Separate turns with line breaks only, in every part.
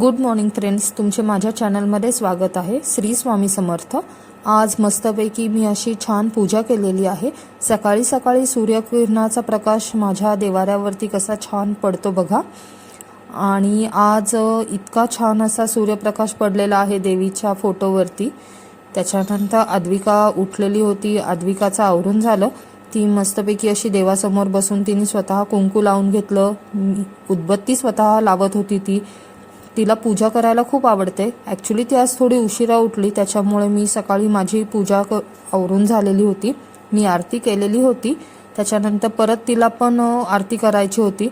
Good morning friends तुमचे माझ्या चॅनलमध्ये स्वागत आहे. श्री स्वामी समर्थ. आज मस्तपैकी मी अशी छान पूजा केलेली आहे. सकाळी सकाळी सूर्यकिरणाचा प्रकाश माझ्या देवाऱ्यावरती कसा छान पडतो बघा. आणि आज इतका छान असा सूर्यप्रकाश पडलेला आहे देवीच्या फोटोवरती. त्याच्यानंतर आद्विका उठलेली होती. आद्विकाचं आवरून झालं. ती मस्तपैकी अशी देवासमोर बसून तिने स्वतः कुंकू लावून घेतलं. उदबत्ती स्वतः लावत होती ती. तिला पूजा करायला खूप आवडते. ॲक्च्युली ती आज थोडी उशिरा उठली त्याच्यामुळे मी सकाळी माझी पूजा क आवरून झालेली होती. मी आरती केलेली होती. त्याच्यानंतर परत तिला पण आरती करायची होती.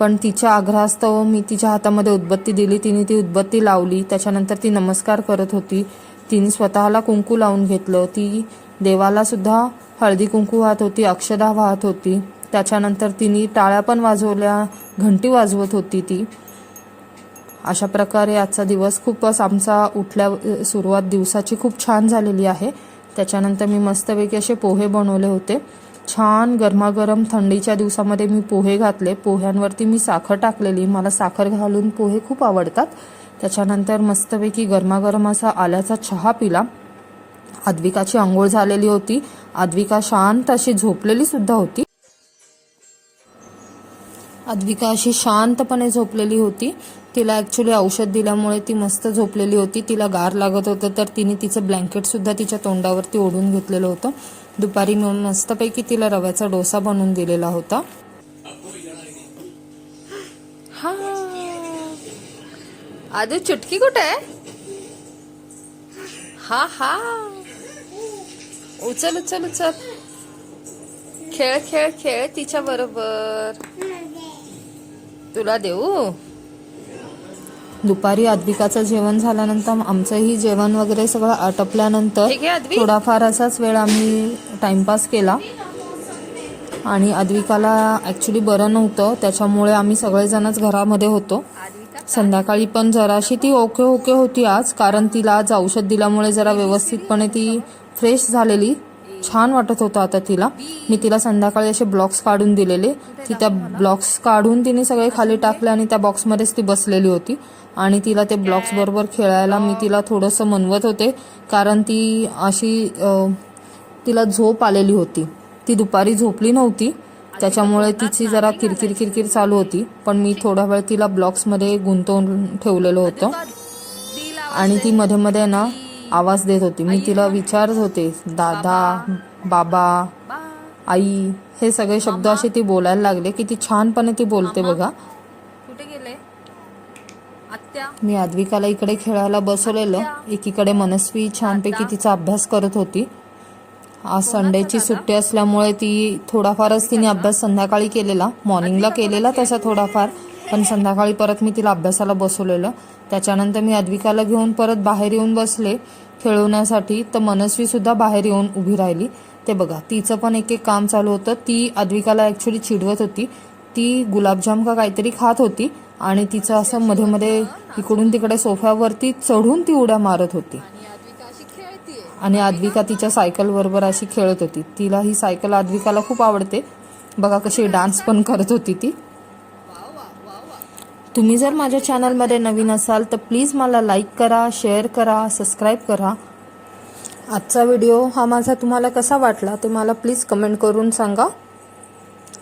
पण तिच्या आग्रहास्तव मी तिच्या हातामध्ये उदबत्ती दिली. तिने ती उदबत्ती लावली. त्याच्यानंतर ती नमस्कार करत होती. तिने स्वतःला कुंकू लावून घेतलं. ती देवालासुद्धा हळदी कुंकू वाहत होती अक्षदा वाहत होती. त्याच्यानंतर तिने टाळ्या पण वाजवल्या घंटी वाजवत होती ती. अशा प्रकारे आजचा दिवस खूपच आमचा उठल्या सुरुवात दिवसाची खूप छान झालेली आहे. त्याच्यानंतर मी मस्तपैकी असे पोहे बनवले होते. छान गरमागरम थंडीच्या दिवसामध्ये मी पोहे घातले. पोह्यांवरती मी साखर टाकलेली. मला साखर घालून पोहे खूप आवडतात. त्याच्यानंतर मस्तपैकी गरमागरम असा आल्याचा चहा पिला. आद्विकाची आंघोळ झालेली होती. आद्विका शांत अशी झोपलेली सुद्धा होती. अद्विका अशी शांतपणे झोपलेली होती. तिला ॲक्च्युली औषध दिल्यामुळे ती मस्त झोपलेली होती. तिला गार लागत होतं तर तिने तिचं ब्लँकेटसुद्धा तिच्या तोंडावरती ओढून घेतलेलं होतं. दुपारी मी मस्तपैकी तिला रव्याचा डोसा बनवून दिलेला होता. हा. अजून चुटकी कुठे आहे? हा हा. उचल उचल उचल. खेळ खेळ खेळ तिच्या बरोबर. तुला देऊ? दुपारी अद्विकाचं जेवण झाल्यानंतर आमचंही जेवण वगैरे सगळं आटपल्यानंतर. थोडाफार असाच वेळ आम्ही टाइमपास केला. आणि अद्विकाला ॲक्च्युली बरं नव्हतं त्याच्यामुळे आम्ही सगळेजणच घरामध्ये होतो. संध्याकाळी पण जराशी ती ओके ओके होती आज कारण तिला आज औषध दिल्यामुळे जरा व्यवस्थितपणे ती फ्रेश झालेली. छान वाटत होतं आता तिला. मी तिला संध्याकाळी असे ब्लॉक्स काढून दिलेले. ती त्या ब्लॉक्स काढून तिने सगळे खाली टाकले आणि त्या बॉक्समध्येच ती बसलेली होती. आणि तिला ते ब्लॉक्स बरोबर खेळायला मी तिला थोडंसं मनवत होते. कारण ती अशी तिला झोप आलेली होती. ती दुपारी झोपली नव्हती. त्याच्यामुळे तिची जरा किरकिर किरकिर चालू होती. पण मी थोडा वेळ तिला ब्लॉक्समध्ये गुंतवून ठेवलेलं होतं. आणि ती मध्ये मध्ये ना आवाज देत होती. मी तिला विचारत होते दादा बाबा आई हे सगळे शब्द असे ती बोलायला लागले. किती छानपणे ती बोलते बघा.
कुठे गेले?
मी आद्विकाला इकडे खेळायला बसवलेलं. एकीकडे मनस्वी छानपैकी तिचा अभ्यास करत होती. आज संडेची सुट्टी असल्यामुळे ती थोडाफारच तिने अभ्यास संध्याकाळी केलेला. मॉर्निंगला केलेला तसा थोडाफार. पण संध्याकाळी परत मी तिला अभ्यासाला बसवलेलं. त्याच्यानंतर मी अद्विकाला घेऊन परत बाहेर येऊन बसले. खेळवण्यासाठी तर मनस्वी सुद्धा बाहेर येऊन उभी राहिली. ते बघा तिचं पण एक एक काम चालू होतं. ती अद्विकाला ऍक्च्युली चिडवत होती. ती गुलाबजाम का काहीतरी खात होती आणि तिचं असं मध्ये मध्ये इकडून तिकडे सोफ्यावरती चढून ती उड्या मारत होती. आणि आद्विका तिच्या सायकल बरोबर अशी खेळत होती. तिला ही सायकल आद्विकाला खूप आवडते. बघा कशी डान्स पण करत होती ती. तुम्ही जर माझ्या चॅनलमध्ये नवीन असाल तर प्लीज मला लाईक करा शेअर करा सबस्क्राईब करा. आजचा व्हिडिओ हा माझा तुम्हाला कसा वाटला ते मला प्लीज कमेंट करून सांगा.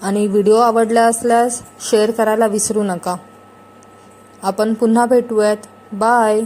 आणि व्हिडिओ आवडला असल्यास शेअर करायला विसरू नका. आपण पुन्हा भेटूयात. बाय